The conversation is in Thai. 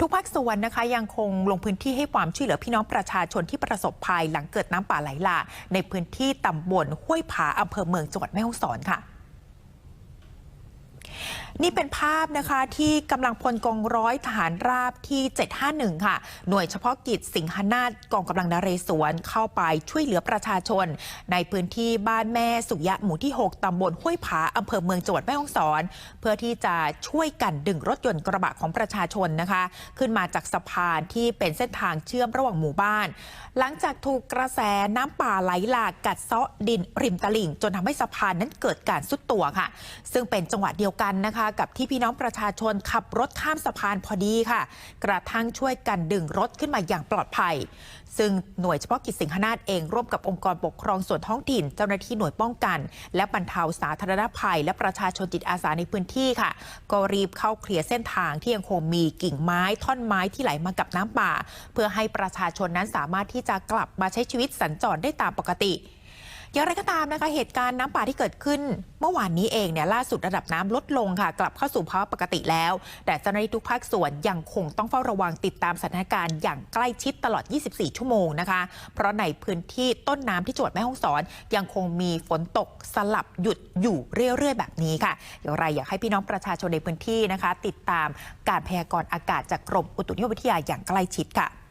ทุกภาคส่วนนะคะยังคงลงพื้นที่ให้ความช่วยเหลือพี่น้องประชาชนที่ประสบภัยหลังเกิดน้ำป่าไหลหลากในพื้นที่ตำบลห้วยผาอำเภอเมืองจังหวัดแม่ฮ่องสอนค่ะ นี่เป็นภาพนะคะที่กำลังพลกองร้อยทหารราบที่ 751 ค่ะ หน่วยเฉพาะกิจสิงหนาฏกองกำลังนเรศวรเข้าไปช่วยเหลือประชาชน ในพื้นที่บ้านแม่สุยะหมู่ที่ 6 ตำบลห้วยผาอำเภอเมืองจังหวัดแม่ฮ่องสอน เพื่อที่จะช่วยกันดึงรถยนต์กระบะของประชาชนนะคะ ขึ้นมาจากสะพานที่เป็นเส้นทางเชื่อมระหว่างหมู่บ้าน หลังจากถูกกระแสน้ำป่าไหลหลากกัดเซาะดินริมตลิ่ง จนทำให้สะพานนั้นเกิดการสุดตัวค่ะ ซึ่งเป็นจังหวะเดียวกันนะคะกับที่พี่น้องประชาชนขับรถข้ามสะพานพอดีค่ะ กระทั่งช่วยกันดึงรถขึ้นมาอย่างปลอดภัย ซึ่งหน่วยเฉพาะกิจสิงหนาฏเองร่วมกับองค์กรปกครองส่วนท้องถิ่น เจ้าหน้าที่หน่วยป้องกัน และบรรเทาสาธารณภัย และประชาชนจิตอาสาในพื้นที่ค่ะ ก็รีบเข้าเคลียร์เส้นทางที่ยังคงมีกิ่งไม้ท่อนไม้ที่ไหลมากับน้ำป่า เพื่อให้ประชาชนนั้นสามารถที่จะกลับมาใช้ชีวิตสัญจรได้ตามปกติ อย่างไรก็ตามนะคะเหตุการณ์น้ำป่าที่เกิดขึ้น เมื่อวานนี้เองเนี่ยล่าสุดระดับน้ำลดลงค่ะ กลับเข้าสู่ภาวะปกติแล้ว แต่เจ้าหน้าที่ทุกภาคส่วนยังคงต้องเฝ้าระวังติดตามสถานการณ์อย่างใกล้ชิดตลอด 24 ชั่วโมงนะคะ เพราะในพื้นที่ต้นน้ำที่จังหวัดแม่ฮ่องสอน ยังคงมีฝนตกสลับหยุดอยู่เรื่อยๆ แบบนี้ค่ะอย่างไรอยากให้พี่น้องประชาชนในพื้นที่นะคะ ติดตามการพยากรณ์อากาศจากกรมอุตุนิยมวิทยาอย่างใกล้ชิดค่ะ